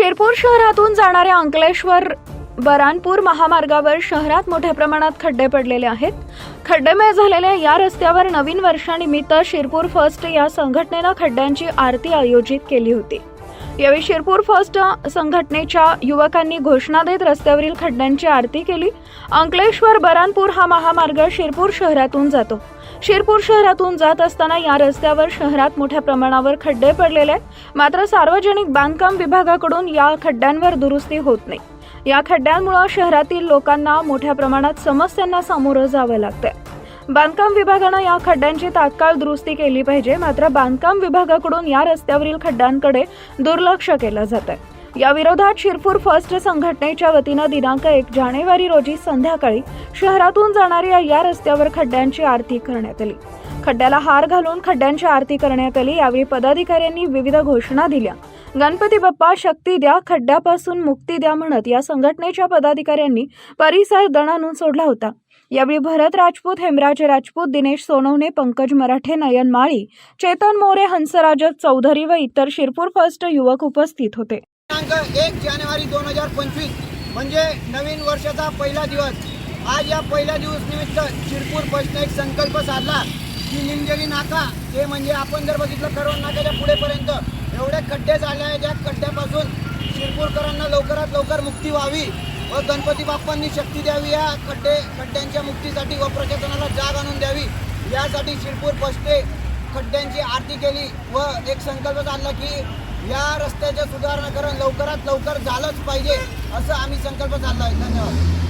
शिरपूर शहरातून जाणाऱ्या अंकलेश्वर बरानपूर महामार्गावर शहरात मोठ्या प्रमाणात खड्डे पडलेले आहेत. खड्डेमय झालेल्या या रस्त्यावर नवीन वर्षानिमित्त शिरपूर फर्स्ट या संघटनेनं खड्ड्यांची आरती आयोजित केली होती. यावेळी शिरपूर फर्स्ट संघटनेच्या युवकांनी घोषणा देत रस्त्यावरील खड्ड्यांची आरती केली. अंकलेश्वर बरानपूर हा महामार्ग शिरपूर शहरातून जातो. शिरपूर शहरातून जात असताना या रस्त्यावर शहरात मोठ्या प्रमाणावर खड्डे पडलेले आहेत. मात्र सार्वजनिक बांधकाम विभागाकडून या खड्ड्यांवर दुरुस्ती होत नाही. या खड्ड्यांमुळे शहरातील लोकांना मोठ्या प्रमाणात समस्यांना सामोरं जावं लागतंय. बांधकाम विभागानं या खड्ड्यांची तात्काळ दुरुस्ती केली पाहिजे मात्र बांधकाम विभागाकडून या रस्त्यावरील खड्ड्यांकडे दुर्लक्ष केलं जात आहे या विरोधात शिरपूर फर्स्ट संघटनेच्या वतीनं दिनांक एक जानेवारी रोजी संध्याकाळी शहरातून जाणाऱ्या या रस्त्यावर खड्ड्यांची आरती करण्यात आली. खड्ड्याला हार घालून खड्ड्यांची आरती करण्यात आली. यावेळी पदाधिकाऱ्यांनी विविध घोषणा दिल्या. गणपती बाप्पा शक्ती द्या खड्ड्यापासून मुक्ती द्या म्हणत या संघटनेच्या पदाधिकाऱ्यांनी परिसर दणानून सोडला होता. यावेळी भरत राजपूत हेमराज राजपूत दिनेश सोनवणे पंकज मराठे नयन माळी चेतन मोरे हंसराज चौधरी व इतर शिरपूर फर्स्ट युवक उपस्थित होते. दिनांक एक जानेवारी दोन हजार पंचवीस म्हणजे नवीन वर्षाचा पहिला दिवस. आज या पहिल्या दिवस निमित्त शिरपूर बसने एक संकल्प साधला की निंजली नाका. हे म्हणजे आपण जर बघितलं करवण नाक्याच्या पुढेपर्यंत. एवढे खड्डे झाले आहेत या खड्ड्यापासून शिरपूरकरांना लवकरात लवकर मुक्ती व्हावी व गणपती बाप्पांनी शक्ती द्यावी. या खड्डे खड्ड्यांच्या मुक्तीसाठी व प्रशासनाला जाग आणून द्यावी. यासाठी शिरपूर बसने खड्ड्यांची आरती केली व एक संकल्प चालला की या रस्त्याच्या सुधारणा करण लवकरात लवकर झालंच पाहिजे असं आम्ही संकल्प चालला आहे धन्यवाद.